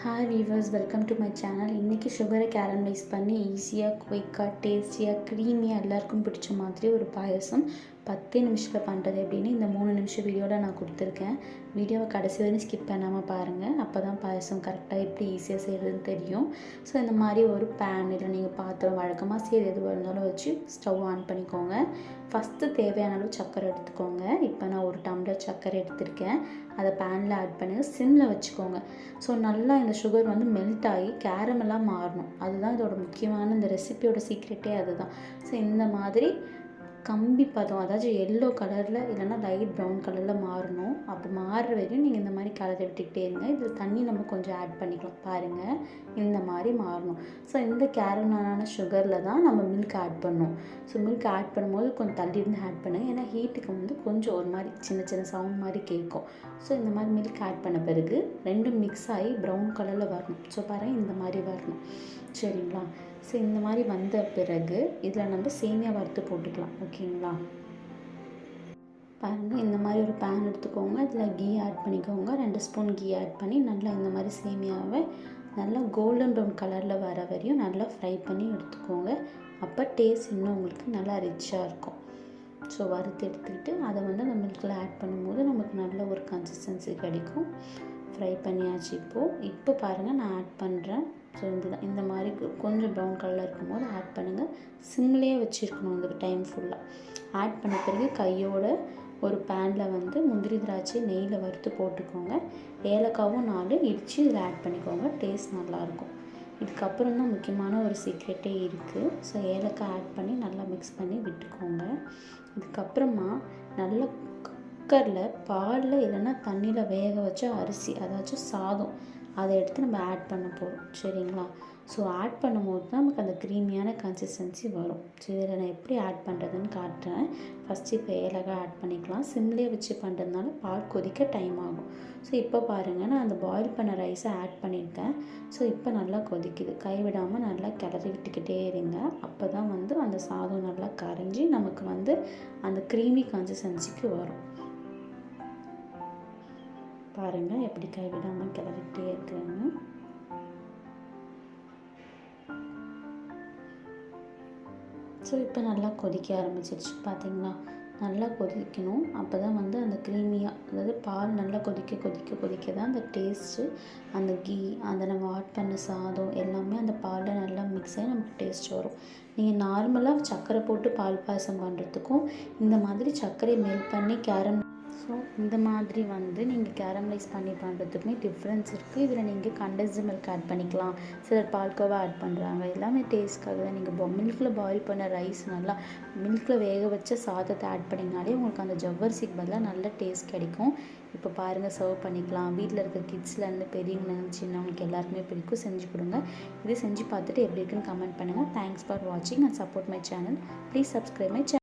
Hi viewers welcome to my channel இன்றைக்கி சுகரை caramelise பண்ணி ஈஸியாக குயிக்காக டேஸ்டியாக க்ரீமியாக எல்லாருக்கும் பிடிச்ச மாதிரி ஒரு பாயசம் பத்து நிமிஷத்தில் பண்ணுறது எப்படின்னு இந்த மூணு நிமிஷம் வீடியோவில் நான் கொடுத்துருக்கேன். வீடியோவை கடைசி வரையும் ஸ்கிப் பண்ணாமல் பாருங்கள் அப்போ தான் பாயசம் கரெக்டாக எப்படி ஈஸியாக செய்கிறதுன்னு தெரியும். ஸோ இந்த மாதிரி ஒரு பேன் இல்லை நீங்கள் பாத்திரம் வழக்கமாக செய்கிற எதுவாக இருந்தாலும் வச்சு ஸ்டவ் ஆன் பண்ணிக்கோங்க. ஃபஸ்ட்டு தேவையான அளவு சக்கரை எடுத்துக்கோங்க. இப்போ நான் ஒரு டம்ளர் சக்கரை எடுத்திருக்கேன். அதை பேனில் ஆட் பண்ணி சிம்மில் வச்சுக்கோங்க. ஸோ நல்லா இந்த சுகர் வந்து மெல்ட் ஆகி கேரமெல்லாம் மாறணும். அதுதான் இதோட முக்கியமான இந்த ரெசிபியோட சீக்ரெட்டே அதுதான். ஸோ இந்த மாதிரி கம்பி பதம் அதாச்சும் எல்லோ கலரில் இல்லைன்னா லைட் ப்ரௌன் கலரில் மாறணும். அப்போ மாறுற வரையும் நீங்கள் இந்த மாதிரி கலரை விட்டுக்கிட்டே இருங்க. இதில் தண்ணி நம்ம கொஞ்சம் ஆட் பண்ணிக்கலாம். பாருங்கள் இந்த மாதிரி மாறணும். ஸோ இந்த கேரமலான சுகரில் தான் நம்ம மில்க் ஆட் பண்ணணும். ஸோ மில்க் ஆட் பண்ணும்போது கொஞ்சம் தள்ளி இருந்து ஆட் பண்ணுங்கள் ஏன்னா ஹீட்டுக்கு வந்து கொஞ்சம் ஒரு மாதிரி சின்ன சின்ன சவுண்ட் மாதிரி கேட்கும். ஸோ இந்த மாதிரி மில்க் ஆட் பண்ண பிறகு ரெண்டும் மிக்ஸ் ஆகி ப்ரௌன் கலரில் வரணும். ஸோ பாருங்கள் இந்த மாதிரி வரணும். சரிங்களா? ஸோ இந்த மாதிரி வந்த பிறகு இதில் நம்ம சேமியா வறுத்து போட்டுக்கலாம் ஓகேங்களா? பாருங்கள் இந்த மாதிரி ஒரு பேன் எடுத்துக்கோங்க. இதில் கீ ஆட் பண்ணிக்கோங்க. ரெண்டு ஸ்பூன் கீ ஆட் பண்ணி நல்லா இந்த மாதிரி சேமியாவை நல்லா கோல்டன் ப்ரௌன் கலரில் வர வரையும் நல்லா ஃப்ரை பண்ணி எடுத்துக்கோங்க. அப்போ டேஸ்ட் இன்னும் உங்களுக்கு நல்லா ரிச்சாக இருக்கும். ஸோ வறுத்து எடுத்துக்கிட்டு அதை வந்து அந்த மில்கில் ஆட் பண்ணும்போது நமக்கு நல்ல ஒரு கன்சிஸ்டன்சி கிடைக்கும். ஃப்ரை பண்ணியாச்சு இப்போது இப்போ பாருங்கள் நான் ஆட் பண்ணுறேன் ஸோ இதுதான் இந்த மாதிரி கொஞ்சம் ப்ரௌன் கலரில் இருக்கும்போது ஆட் பண்ணுங்கள் சிம்லேயே வச்சுருக்கணும் இந்த டைம் ஃபுல்லாக ஆட் பண்ண பிறகு கையோட ஒரு பேனில் வந்து முந்திரி திராட்சை நெய்யில் வறுத்து போட்டுக்கோங்க. ஏலக்காவும் நாலு இடித்து இதில் ஆட் பண்ணிக்கோங்க. டேஸ்ட் நல்லாயிருக்கும் இதுக்கப்புறம் தான் முக்கியமான ஒரு சீக்ரெட்டே இருக்குது ஸோ ஏலக்காய் ஆட் பண்ணி நல்லா மிக்ஸ் பண்ணி விட்டுக்கோங்க. இதுக்கப்புறமா நல்லா குக்கரில் பாலில் இல்லைன்னா தண்ணியில் வேக வச்ச அரிசி அதாச்சும் சாதம் அதை எடுத்து நம்ம ஆட் பண்ண போகிறோம் சரிங்களா? ஸோ ஆட் பண்ணும்போது தான் நமக்கு அந்த க்ரீமியான கன்சிஸ்டன்சி வரும். ஸோ இதில் நான் எப்படி ஆட் பண்ணுறதுன்னு காட்டுறேன். ஃபஸ்ட்டு இப்போ ஏலக்காய் ஆட் பண்ணிக்கலாம். சிம்லேயே வச்சு பண்ணுறதுனால பால் கொதிக்க டைம் ஆகும். ஸோ இப்போ பாருங்கள் நான் அந்த பாயில் பண்ண ரைஸை ஆட் பண்ணியிருக்கேன். ஸோ இப்போ நல்லா கொதிக்குது. கைவிடாமல் நல்லா கிளறி விட்டுக்கிட்டே இருங்க. அப்போ தான் வந்து அந்த சாதம் நல்லா கரைஞ்சி நமக்கு வந்து அந்த க்ரீமி கன்சிஸ்டன்சிக்கு வரும். பாருங்கள் எப்படி கைவிடாமல் கிளறிக்கிட்டே இருக்கிறேன்னு ஸோ இப்போ நல்லா கொதிக்க ஆரம்பிச்சிருச்சு பார்த்தீங்களா நல்லா கொதிக்கணும். அப்போ தான் வந்து அந்த க்ரீமியாக அதாவது பால் நல்லா கொதிக்க கொதிக்க கொதிக்க தான் அந்த டேஸ்ட்டு அந்த கீ அந்த நம்ம ஆட் பண்ண சாதம் எல்லாமே அந்த பாலில் நல்லா மிக்ஸ் ஆகி நமக்கு டேஸ்ட் வரும். நீங்கள் நார்மலாக சர்க்கரை போட்டு பால் பாயசம் பண்ணுறதுக்கும் இந்த மாதிரி சர்க்கரையை மெல்ட் பண்ணி கேரம் ஸோ இந்த மாதிரி வந்து நீங்கள் கேரமலைஸ் பண்ணி பண்ணுறதுக்குமே டிஃப்ரென்ஸ் இருக்குது இதில் நீங்கள் கண்டென்ஸ் மில்க் ஆட் பண்ணிக்கலாம். சிலர் பால்கோவா ஆட் பண்ணுறாங்க எல்லாமே டேஸ்ட்காக தான் நீங்கள் மில்கில் பாயில் பண்ண ரைஸ் நல்லா மில்கில் வேக வச்ச சாதத்தை ஆட் பண்ணிங்கனாலே உங்களுக்கு அந்த ஜவ்வரிசிக்கு பதிலாக நல்ல டேஸ்ட் கிடைக்கும். இப்போ பாருங்கள் சர்வ் பண்ணிக்கலாம். வீட்டில் இருக்க கிட்ஸ்லேருந்து பெரியவங்க சின்னவங்களுக்கு எல்லாருக்குமே பிடிக்கும். செஞ்சு கொடுங்க. இதை செஞ்சு பார்த்துட்டு எப்படி இருக்குன்னு கமெண்ட் பண்ணுங்கள் தேங்க்ஸ் ஃபார் வாட்சிங் and support my channel please subscribe my channel